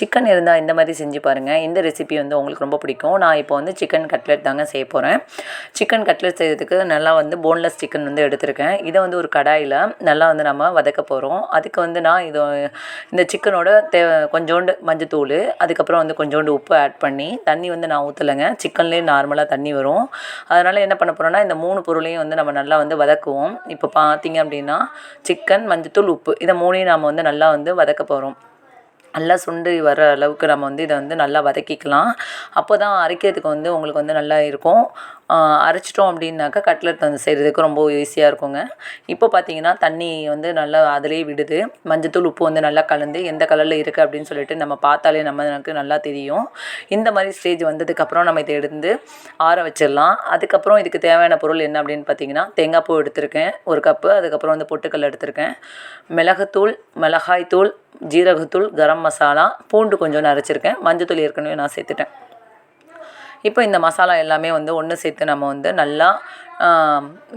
Chicken இருந்தால் இந்த மாதிரி செஞ்சு பாருங்கள் இந்த ரெசிபி வந்து உங்களுக்கு ரொம்ப பிடிக்கும். நான் இப்போ வந்து சிக்கன் கட்லெட் தாங்க செய்ய போகிறேன் சிக்கன் கட்லெட் செய்யறதுக்கு நல்லா வந்து போன்லெஸ் சிக்கன் வந்து எடுத்திருக்கேன். இதை வந்து ஒரு கடாயில் நல்லா வந்து நம்ம வதக்க போகிறோம் அதுக்கு வந்து நான் இது இந்த சிக்கனோட தே கொஞ்சோண்டு மஞ்சத்தூள் அதுக்கப்புறம் வந்து கொஞ்சோண்டு உப்பு ஆட் பண்ணி தண்ணி வந்து நான் ஊற்றலைங்க சிக்கன்லேயே நார்மலாக தண்ணி வரும். அதனால் என்ன பண்ண போகிறோன்னா இந்த மூணு பொருளையும் வந்து நம்ம நல்லா வந்து வதக்குவோம். இப்போ பார்த்தீங்க அப்படின்னா சிக்கன் மஞ்சத்தூள் உப்பு இதை மூணையும் நாம் வந்து நல்லா வந்து வதக்க போகிறோம் நல்லா சுண்டி வர அளவுக்கு நம்ம வந்து இதை வந்து நல்லா வதக்கிக்கலாம். அப்போ தான் அரைக்கிறதுக்கு வந்து உங்களுக்கு வந்து நல்லா இருக்கும். அரைச்சிட்டோம் அப்படின்னாக்கா கட்லெட் வந்து செய்கிறதுக்கு ரொம்ப ஈஸியாக இருக்குங்க. இப்போ பார்த்தீங்கன்னா தண்ணி வந்து நல்லா அதிலே விடுது. மஞ்சத்தூள் உப்பு வந்து நல்லா கலந்து எந்த கலரில் இருக்குது அப்படின்னு சொல்லிட்டு நம்ம பார்த்தாலே நம்ம எனக்கு நல்லா தெரியும். இந்த மாதிரி ஸ்டேஜ் வந்ததுக்கப்புறம் நம்ம இதை எடுத்து ஆற வச்சிடலாம். அதுக்கப்புறம் இதுக்கு தேவையான பொருள் என்ன அப்படின்னு பார்த்தீங்கன்னா தேங்காய் பூ எடுத்திருக்கேன். ஒரு கப்பு. அதுக்கப்புறம் வந்து பொட்டுக்கல் எடுத்திருக்கேன். மிளகுத்தூள் மிளகாய்த்தூள் ஜீரகத்தூள் கரம் மசாலா பூண்டு கொஞ்சம் அரைச்சிருக்கேன். மஞ்சத்தூள் ஏற்கனவே நான் சேர்த்துட்டேன். இப்போ இந்த மசாலா எல்லாமே வந்து ஒன்று சேர்த்து நம்ம வந்து நல்லா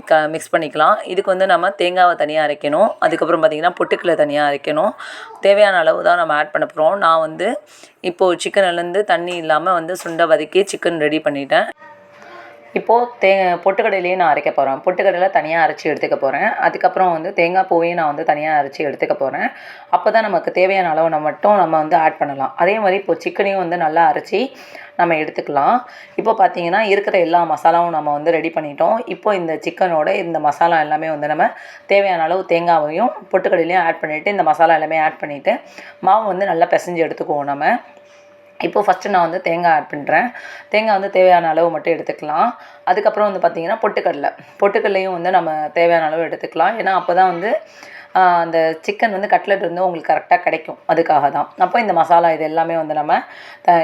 க மிக்ஸ் பண்ணிக்கலாம். இதுக்கு வந்து நம்ம தேங்காவை தனியாக அரைக்கணும். அதுக்கப்புறம் பார்த்திங்கன்னா பொட்டுக்கல்லை தனியாக அரைக்கணும். தேவையான அளவு தான் நம்ம ஆட் பண்ண போகிறோம் நான் வந்து இப்போது சிக்கன்லேருந்து தண்ணி இல்லாமல் வந்து சுண்டை வதக்கி சிக்கன் ரெடி பண்ணிட்டேன். இப்போது தே பொட்டுக்கடலையும் நான் அரைக்க போகிறேன் பொட்டுக்கடலை தனியாக அரைச்சி எடுத்துக்க போகிறேன் அதுக்கப்புறம் வந்து தேங்காய் பூவையும் நான் வந்து தனியாக அரைச்சி எடுத்துக்க போகிறேன் அப்போ தான் நமக்கு தேவையான அளவு நம்ம மட்டும் நம்ம வந்து ஆட் பண்ணலாம். அதே மாதிரி இப்போ சிக்கனையும் வந்து நல்லா அரைச்சி நம்ம எடுத்துக்கலாம். இப்போ பார்த்தீங்கன்னா இருக்கிற எல்லா மசாலாவும் நம்ம வந்து ரெடி பண்ணிட்டோம். இப்போ இந்த சிக்கனோட இந்த மசாலா எல்லாமே வந்து நம்ம தேவையான அளவு தேங்காவையும் பொட்டுக்கடலையும் ஆட் பண்ணிவிட்டு இந்த மசாலா எல்லாமே ஆட் பண்ணிவிட்டு மாவு வந்து நல்லா பிசைஞ்சு எடுத்துக்குவோம் நம்ம. இப்போது ஃபஸ்ட்டு நான் வந்து தேங்காய் ஆட் பண்ணுறேன் தேங்காய் வந்து தேவையான அளவு மட்டும் எடுத்துக்கலாம். அதுக்கப்புறம் வந்து பார்த்திங்கன்னா பொட்டுக்கடலை. பொட்டுக்கடலையும் வந்து நம்ம தேவையான அளவு எடுத்துக்கலாம். ஏன்னா அப்போ தான் வந்து அந்த சிக்கன் வந்து கட்லெட் வந்து உங்களுக்கு கரெக்டாக கிடைக்கும். அதுக்காக தான். அப்போ இந்த மசாலா இது எல்லாமே வந்து நம்ம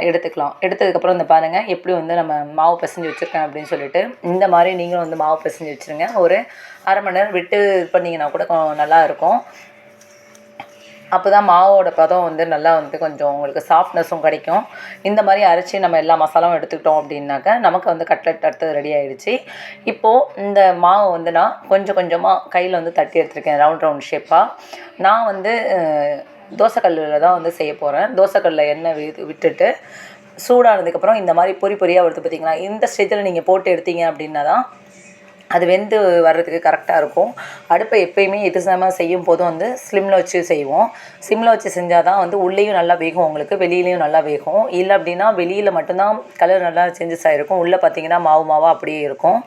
எடுத்துக்கலாம். எடுத்ததுக்கப்புறம் இந்த பாருங்கள் எப்படி வந்து நம்ம மாவு பிசைஞ்சு வச்சுருக்கேன் அப்படின்னு சொல்லிட்டு இந்த மாதிரி நீங்களும் வந்து மாவு பிசைஞ்சு வச்சுருங்க. ஒரு அரை மணி நேரம் விட்டு இது பண்ணிங்கன்னா கூட நல்லா இருக்கும். அப்போ தான் மாவோட பதம் வந்து நல்லா வந்து கொஞ்சம் உங்களுக்கு சாஃப்ட்னஸும் கிடைக்கும். இந்த மாதிரி அரைச்சி நம்ம எல்லா மசாலாவும் எடுத்துக்கிட்டோம் அப்படின்னாக்கா நமக்கு வந்து கட்லெட் அடுத்தது ரெடி ஆகிடுச்சு இப்போது இந்த மாவு வந்து நான் கொஞ்சம் கொஞ்சமாக கையில் வந்து தட்டி எடுத்துருக்கேன் ரவுண்ட் ரவுண்ட் ஷேப்பாக நான் வந்து தோசைக்கல்லில் தான் வந்து செய்ய போகிறேன் தோசைக்கல்லில் எண்ணெய் விட்டுட்டு சூடானதுக்கப்புறம் இந்த மாதிரி பொறி பொறியாக வருது பார்த்திங்களா இந்த ஸ்டேஜில் நீங்கள் போட்டு எடுத்தீங்க அப்படின்னா தான் அது வெந்து வர்றதுக்கு கரெக்டாக இருக்கும். அடுப்பை எப்பயுமே எது சம செய்யும் போதும் வந்து ஸ்லிம்மில் வச்சு செய்வோம். சிம்மில் வச்சு செஞ்சால் தான் வந்து உள்ளேயும் நல்லா வேகும் உங்களுக்கு வெளியிலையும் நல்லா வேகும். இல்லை அப்படின்னா வெளியில் மட்டும்தான் கலர் நல்லா சேஞ்சஸ் ஆகிருக்கும் உள்ளே பார்த்தீங்கன்னா மாவு மாவாக அப்படியே இருக்கும்.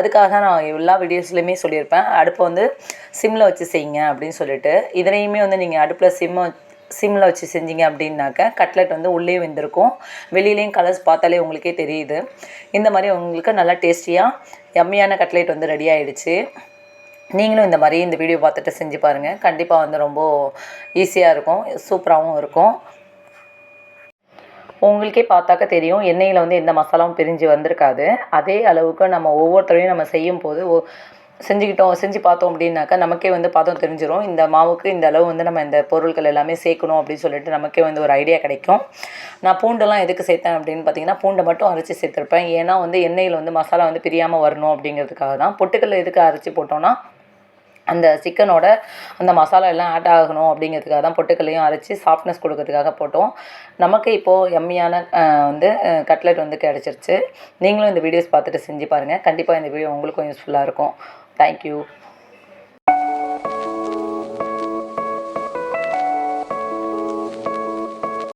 அதுக்காக நான் எல்லா வீடியோஸ்லையுமே சொல்லியிருப்பேன். அடுப்பை வந்து சிம்மில் வச்சு செய்யுங்க அப்படின்னு சொல்லிட்டு. இதனையுமே வந்து நீங்கள் அடுப்பில் சிம்மை சிம்மில் வச்சு செஞ்சீங்க அப்படின்னாக்க கட்லெட் வந்து உள்ளே வெந்திருக்கும் வெளியிலையும் கலர்ஸ் பார்த்தாலே உங்களுக்கே தெரியுது. இந்த மாதிரி உங்களுக்கு நல்லா டேஸ்டியாக எம்மியான கட்லெட் வந்து ரெடி ஆகிடுச்சு நீங்களும் இந்த மாதிரி இந்த வீடியோ பார்த்துட்டு செஞ்சு பாருங்கள் கண்டிப்பாக வந்து ரொம்ப ஈஸியாக இருக்கும் சூப்பராகவும் இருக்கும். உங்களுக்கே பார்த்தாக்க தெரியும் எண்ணெயில் வந்து எந்த மசாலாவும் பிரிஞ்சு வந்திருக்காது. அதே அளவுக்கு நம்ம ஒவ்வொருத்தரையும் நம்ம செய்யும் போது செஞ்சுக்கிட்டோம் செஞ்சு பார்த்தோம் அப்படின்னாக்கா நமக்கே வந்து பார்த்தோம் தெரிஞ்சிடும் இந்த மாவுக்கு இந்த அளவு வந்து நம்ம இந்த பொருட்கள் எல்லாமே சேர்க்கணும் அப்படின்னு சொல்லிட்டு நமக்கே வந்து ஒரு ஐடியா கிடைக்கும். நான் பூண்டெல்லாம் எதுக்கு சேர்த்தேன் அப்படின்னு பார்த்தீங்கன்னா பூண்டை மட்டும் அரைச்சி சேர்த்துருப்பேன். ஏன்னா வந்து எண்ணெயில் வந்து மசாலா வந்து பிரியாமல் வரணும் அப்படிங்கிறதுக்காக தான். பொட்டுக்கல்ல எதுக்கு அரைச்சி போட்டோன்னா அந்த சிக்கனோட அந்த மசாலா எல்லாம் ஆட் ஆகணும் அப்படிங்கிறதுக்காக தான் பொட்டுக்கல்லையும் அரைச்சி சாஃப்ட்னஸ் கொடுக்கறதுக்காக போட்டோம். நமக்கு இப்போது எம்மியான வந்து கட்லெட் வந்து கிடச்சிருச்சு. நீங்களும் இந்த வீடியோஸ் பார்த்துட்டு செஞ்சு பாருங்கள் கண்டிப்பாக இந்த வீடியோ உங்களுக்கும் யூஸ்ஃபுல்லாக இருக்கும். தேங்க்யூ